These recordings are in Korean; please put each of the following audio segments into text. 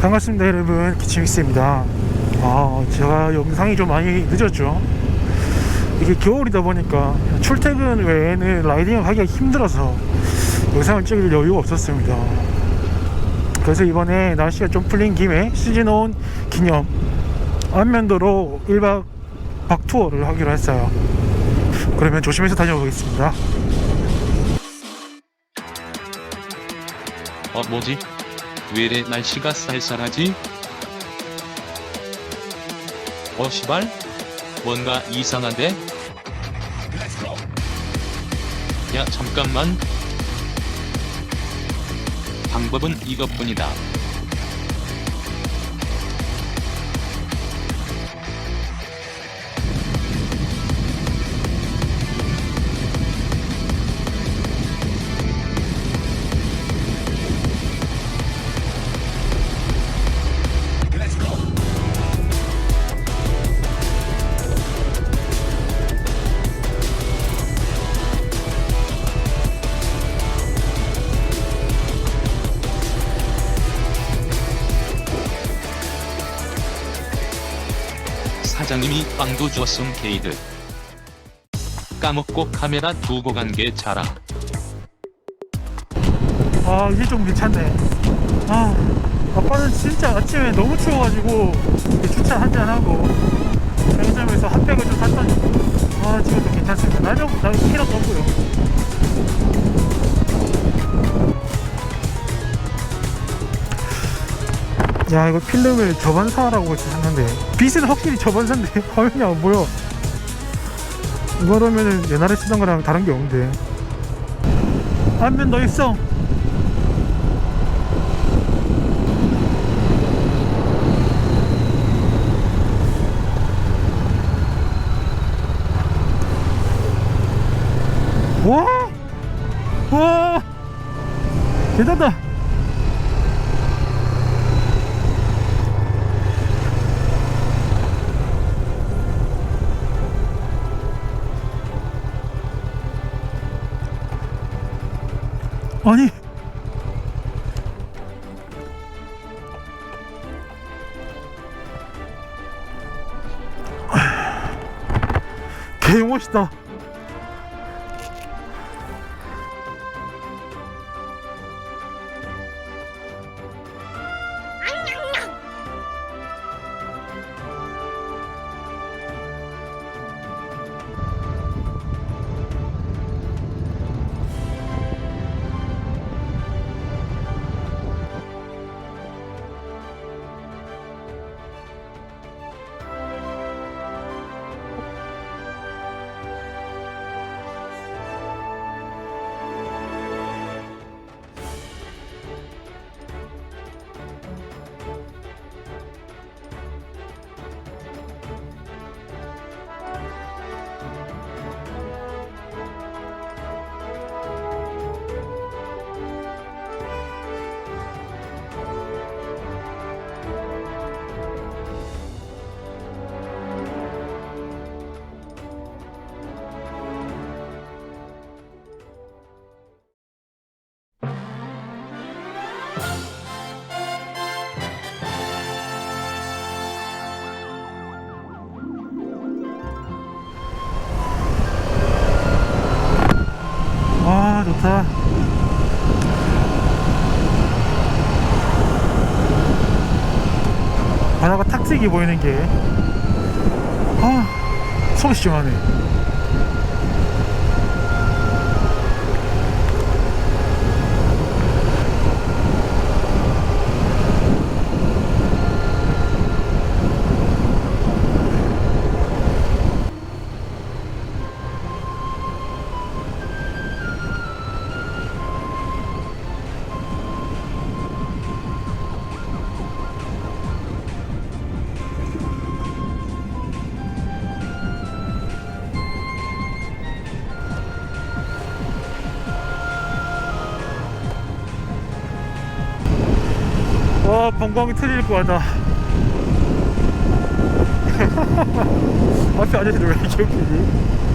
반갑습니다 여러분. 기치믹스입니다. 아 제가 영상이 좀 많이 늦었죠? 이게 겨울이다 보니까 출퇴근 외에는 라이딩을 하기가 힘들어서 영상을 찍을 여유가 없었습니다. 그래서 이번에 날씨가 좀 풀린 김에 시즌1 기념 안면도로 1박 박투어를 하기로 했어요. 그러면 조심해서 다녀오겠습니다. 어 뭐지? 왜 이래 날씨가 쌀쌀하지? 어 시발? 뭔가 이상한데? 야 잠깐만 방법은 이것뿐이다 사장님이 빵도 줬음 게이드 까먹고 카메라 두고 간 게 자라 아 이제 좀 괜찮네. 아 아빠는 진짜 아침에 너무 추워가지고 주차 한잔하고 편의점에서 핫팩을 좀 샀더니 아 지금 좀 괜찮습니다. 나는 나 필요도 없고요 야 이거 필름을 저반사라고 했었는데 빛은 확실히 저반사인데 화면이 안 보여 이거라면은 옛날에 쓰던 거랑 다른 게 없는데 안면 너 있어 와! 와! 대단다! 아니! 개 멋있다. 좋다. 바다가 탁색이 보이는 게. 아, 속이 시원하네 와 방광이 터질 것 같다 앞에 아저씨들 왜 이렇게 웃기지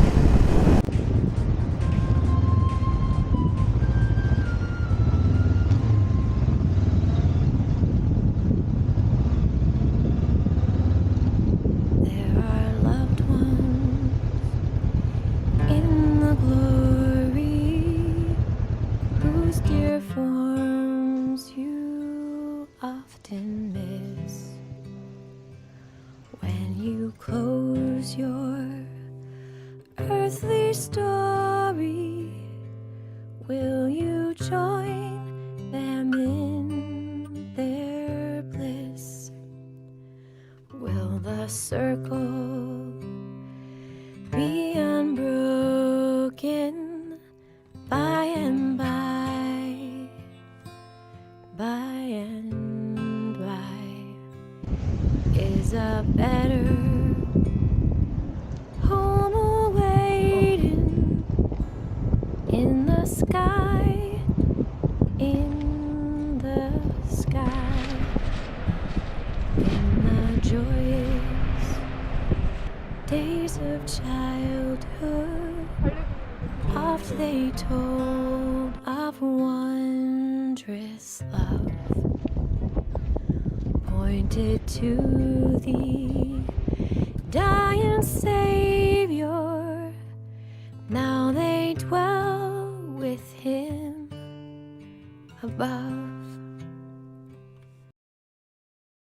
you close your earthly story. Will you join them in their bliss? Will the circle be unbroken by and by? By a better home awaiting in the sky, in the sky, in the joyous days of childhood. Oft they told of wondrous love, pointed to the dying Savior. Now they dwell with him above.